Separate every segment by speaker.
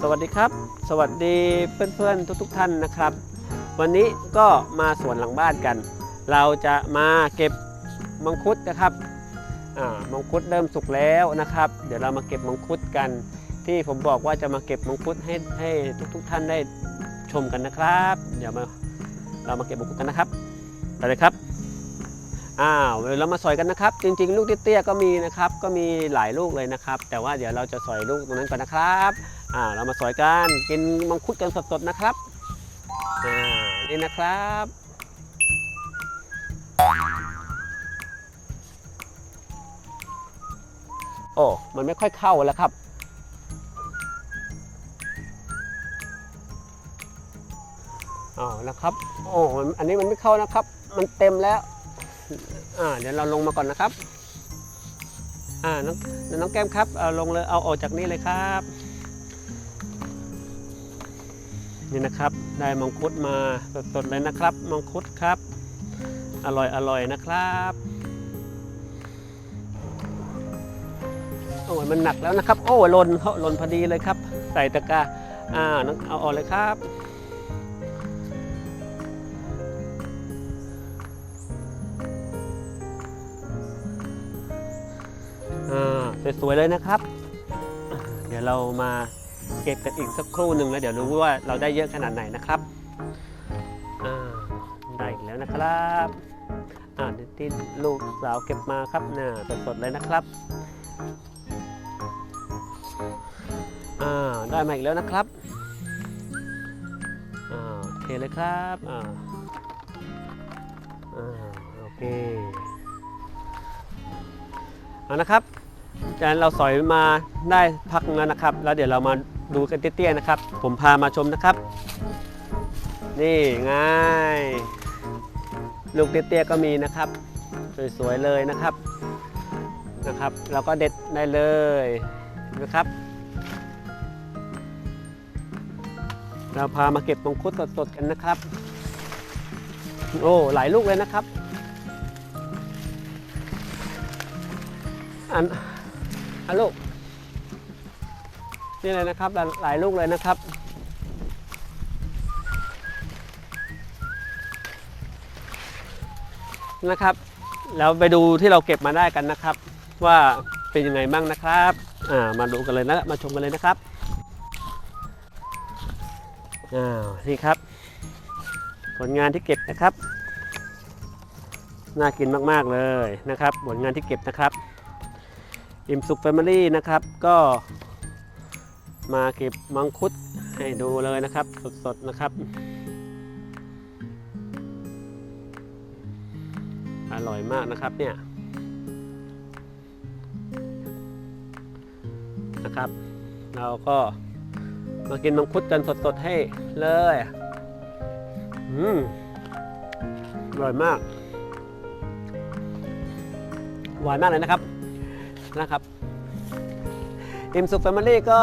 Speaker 1: สวัสดีครับ สวัสดีเพื่อนๆทุกๆท่านนะครับ วันนี้ก็มาสวนหลังบ้านกัน เราจะมาเก็บมังคุดนะครับมังคุดเริ่มสุกแล้วนะครับ เดี๋ยวเรามาเก็บมังคุดกัน ที่ผมบอกว่าจะมาเก็บมังคุดให้ให้ทุกๆท่านได้ชมกันนะครับ เดี๋ยวมาเรามาเก็บมังคุดกันนะครับไปเลยครับ อ้าวเดี๋ยวเรามาสอยกันนะครับ จริง ๆ ลูกเตี้ยๆก็มีนะครับ ก็มีหลายลูกเลยนะครับ แต่ว่าเดี๋ยวเราจะสอยลูกตรงนั้นก่อนนะครับอ่าเรามาสอยกันกินมังคุดกันสดๆนะครับอ่านี่นะครับโอ้มันไม่ค่อยเข้าแล้วครับอ๋อนะครับ โอ้ อันนี้มันไม่เข้านะครับ มันเต็มแล้ว อ่าเดี๋ยวเราลงมาก่อนนะครับอ่าน้องน้องแก้มครับเอาลงเลยเอาออกจากนี่เลยครับ นี่นะครับได้มังคุดมาสดๆเลยนะครับมังคุดครับ อร่อยอร่อยนะครับโอ้ยมันหนักแล้วนะครับ โอ้ยหล่นเขาหล่นพอดีเลยครับ ใส่ตะกร้าอ่าน้องเอาออกเลยครับ สวยๆเลยนะครับ เดี๋ยวเรามาเก็บกันอีกสักครู่หนึ่งแล้วเดี๋ยวรู้ว่าเราได้เยอะขนาดไหนนะครับได้อีกแล้วนะครับอ่าที่ลูกสาวเก็บมาครับน่าสดๆเลยนะครับอ่าได้มาอีกแล้วนะครับอ่าโอเคเลยครับอ่าอ่าโอเคเอานะครับ จากนั้นเราสอยมาได้พักแล้วนะครับ แล้วเดี๋ยวเรามาดูกันเตี้ยๆนะครับ ผมพามาชมนะครับ นี่ง่ายลูกเตี้ยๆก็มีนะครับ สวยๆเลยนะครับนะครับ เราก็เด็ดได้เลยนะครับ เราพามาเก็บมังคุดสดๆกันนะครับ โอ้หลายลูกเลยนะครับ อัน อันลูก นี่เลยนะครับหลายหลายลูกเลยนะครับ นะครับ แล้วไปดูที่เราเก็บมาได้กันนะครับ ว่าเป็นยังไงบ้างนะครับ อ่า มาดูกันเลยนะ มาชมกันเลยนะครับ อ้าว นี่ครับ ผลงานที่เก็บนะครับ น่ากินมาก ๆ เลยนะครับ ผลงานที่เก็บนะครับ อิ่มสุขแฟมิลี่นะครับ ก็มาเก็บมังคุดให้ดูเลยนะครับ สดๆนะครับ อร่อยมากนะครับเนี่ยนะครับ เราก็มากินมังคุดกันสดๆให้เลยอืมอร่อยมาก หวานมากเลยนะครับ นะครับอิมสุขแฟมิลี่ก็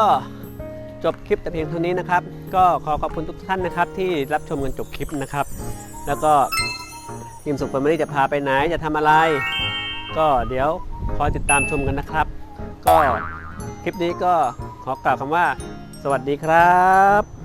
Speaker 1: จบคลิปแต่เพียงเท่านี้นะครับ ก็ขอขอบคุณทุกท่านนะครับ ที่รับชมกันจบคลิปนะครับ แล้วก็อิมสุขแฟมิลี่จะพาไปไหนจะทำอะไร ก็เดี๋ยวคอยติดตามชมกันนะครับ ก็คลิปนี้ก็ขอกล่าวคำว่า สวัสดีครับ